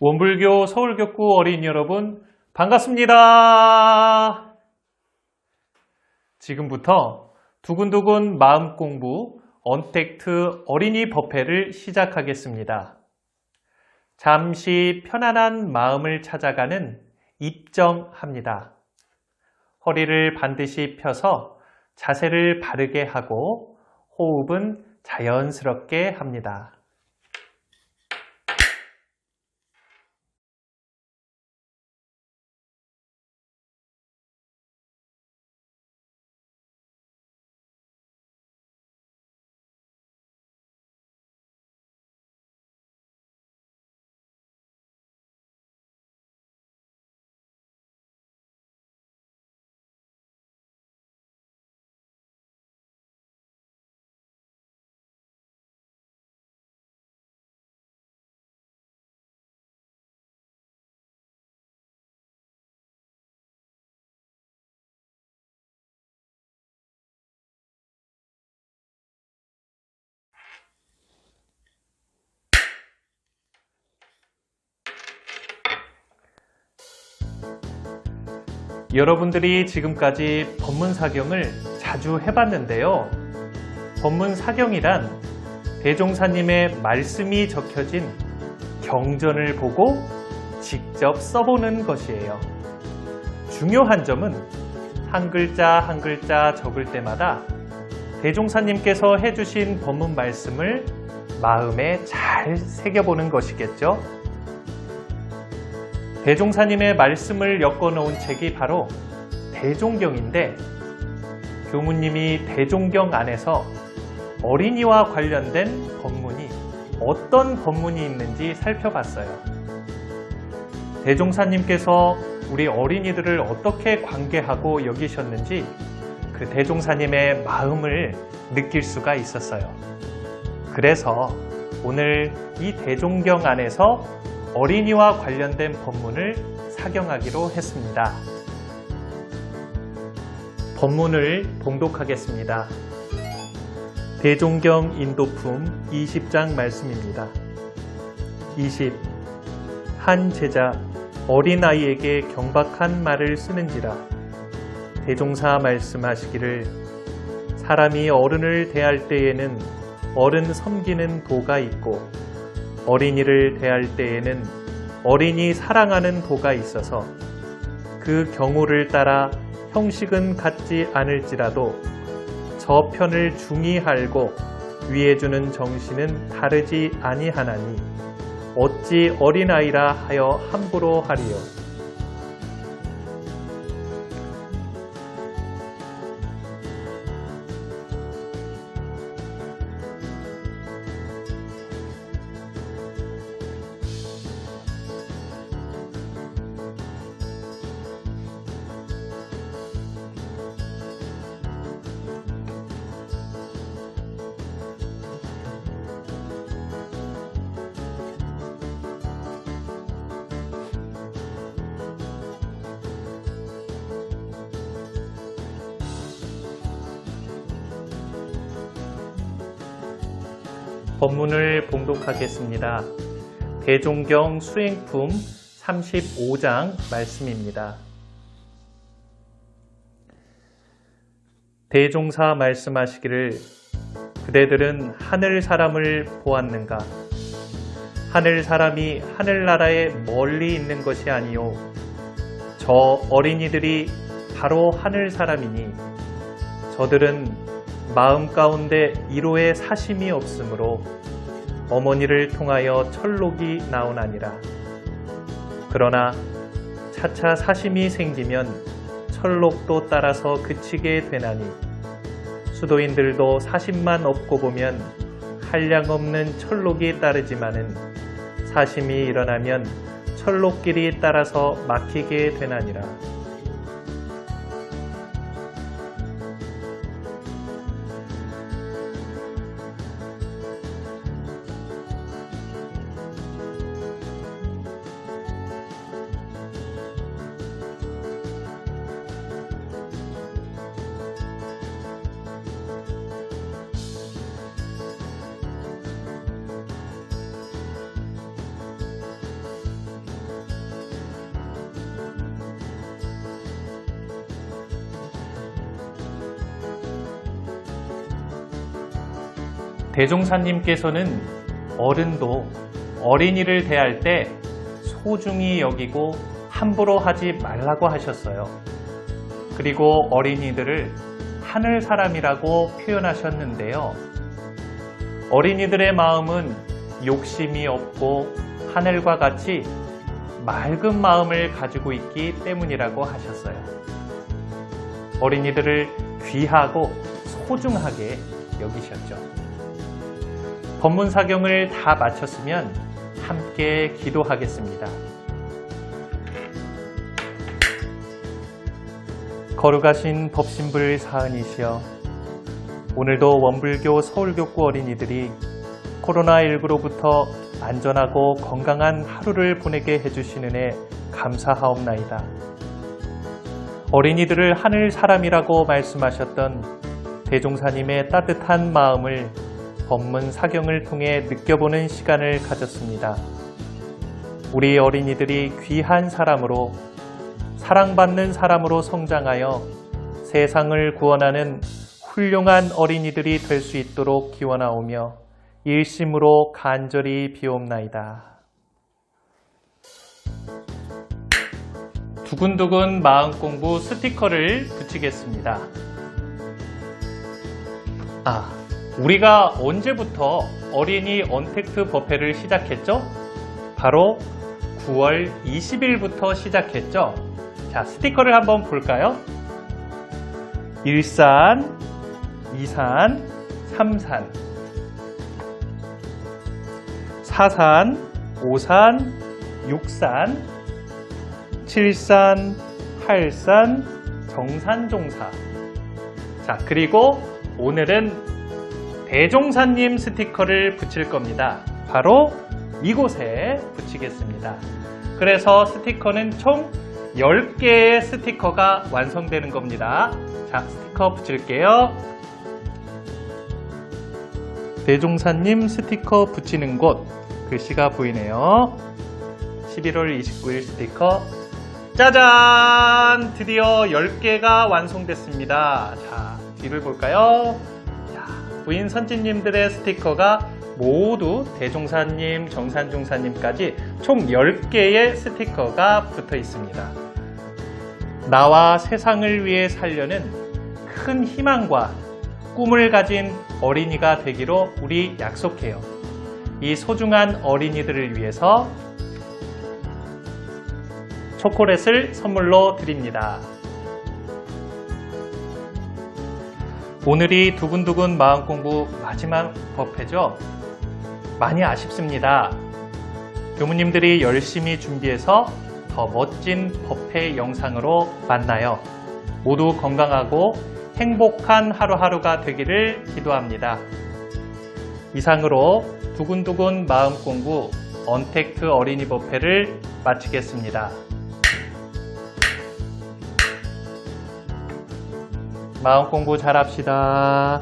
원불교 서울교구 어린이 여러분, 반갑습니다. 지금부터 두근두근 마음 공부 언택트 어린이 법회를 시작하겠습니다. 잠시 편안한 마음을 찾아가는 입정합니다. 허리를 반드시 펴서 자세를 바르게 하고 호흡은 자연스럽게 합니다. 여러분들이 지금까지 법문 사경을 자주 해봤는데요. 법문 사경이란 대종사님의 말씀이 적혀진 경전을 보고 직접 써보는 것이에요. 중요한 점은 한 글자 한 글자 적을 때마다 대종사님께서 해주신 법문 말씀을 마음에 잘 새겨보는 것이겠죠. 대종사님의 말씀을 엮어놓은 책이 바로 대종경인데 교무님이 대종경 안에서 어린이와 관련된 법문이 어떤 법문이 있는지 살펴봤어요. 대종사님께서 우리 어린이들을 어떻게 관계하고 여기셨는지 그 대종사님의 마음을 느낄 수가 있었어요. 그래서 오늘 이 대종경 안에서 어린이와 관련된 법문을 사경하기로 했습니다. 법문을 봉독하겠습니다. 대종경 인도품 20장 말씀입니다. 20. 한 제자 어린아이에게 경박한 말을 쓰는지라 대종사 말씀하시기를 사람이 어른을 대할 때에는 어른 섬기는 도가 있고 어린이를 대할 때에는 어린이 사랑하는 도가 있어서 그 경우를 따라 형식은 같지 않을지라도 저 편을 중히 알고 위해 주는 정신은 다르지 아니하나니 어찌 어린아이라 하여 함부로 하리요 법문을 봉독하겠습니다. 대종경 수행품 35장 말씀입니다. 대종사 말씀하시기를 그대들은 하늘 사람을 보았는가? 하늘 사람이 하늘나라에 멀리 있는 것이 아니요. 저 어린이들이 바로 하늘 사람이니 저들은 마음 가운데 이로의 사심이 없으므로 어머니를 통하여 철록이 나오나니라. 그러나 차차 사심이 생기면 철록도 따라서 그치게 되나니 수도인들도 사심만 없고 보면 한량 없는 철록이 따르지만은 사심이 일어나면 철록길이 따라서 막히게 되나니라. 대종사님께서는 어른도 어린이를 대할 때 소중히 여기고 함부로 하지 말라고 하셨어요. 그리고 어린이들을 하늘 사람이라고 표현하셨는데요. 어린이들의 마음은 욕심이 없고 하늘과 같이 맑은 마음을 가지고 있기 때문이라고 하셨어요. 어린이들을 귀하고 소중하게 여기셨죠. 법문 사경을 다 마쳤으면 함께 기도하겠습니다. 거룩하신 법신불 사은이시여 오늘도 원불교 서울교구 어린이들이 코로나19로부터 안전하고 건강한 하루를 보내게 해주시는 애 감사하옵나이다. 어린이들을 하늘 사람이라고 말씀하셨던 대종사님의 따뜻한 마음을 법문 사경을 통해 느껴보는 시간을 가졌습니다. 우리 어린이들이 귀한 사람으로 사랑받는 사람으로 성장하여 세상을 구원하는 훌륭한 어린이들이 될 수 있도록 기원하오며 일심으로 간절히 비옵나이다. 두근두근 마음 공부 스티커를 붙이겠습니다. 아, 우리가 언제부터 어린이 언택트 버페를 시작했죠? 바로 9월 20일부터 시작했죠? 자, 스티커를 한번 볼까요? 일산, 이산, 삼산, 사산, 오산, 육산, 칠산, 팔산, 정산종사. 자, 그리고 오늘은 대종사님 스티커를 붙일 겁니다. 바로 이곳에 붙이겠습니다. 그래서 스티커는 총 10개의 스티커가 완성되는 겁니다. 자, 스티커 붙일게요. 대종사님 스티커 붙이는 곳 글씨가 보이네요. 11월 29일 스티커 짜잔! 드디어 10개가 완성됐습니다. 자, 뒤를 볼까요? 자, 부인 선진님들의 스티커가 모두 대종사님, 정산종사님까지 총 10개의 스티커가 붙어 있습니다. 나와 세상을 위해 살려는 큰 희망과 꿈을 가진 어린이가 되기로 우리 약속해요. 이 소중한 어린이들을 위해서 초콜릿을 선물로 드립니다. 오늘이 두근두근 마음 공부 마지막 법회죠? 많이 아쉽습니다. 교무님들이 열심히 준비해서 더 멋진 법회 영상으로 만나요. 모두 건강하고 행복한 하루하루가 되기를 기도합니다. 이상으로 두근두근 마음 공부 언택트 어린이 법회를 마치겠습니다. 마음 공부 잘 합시다.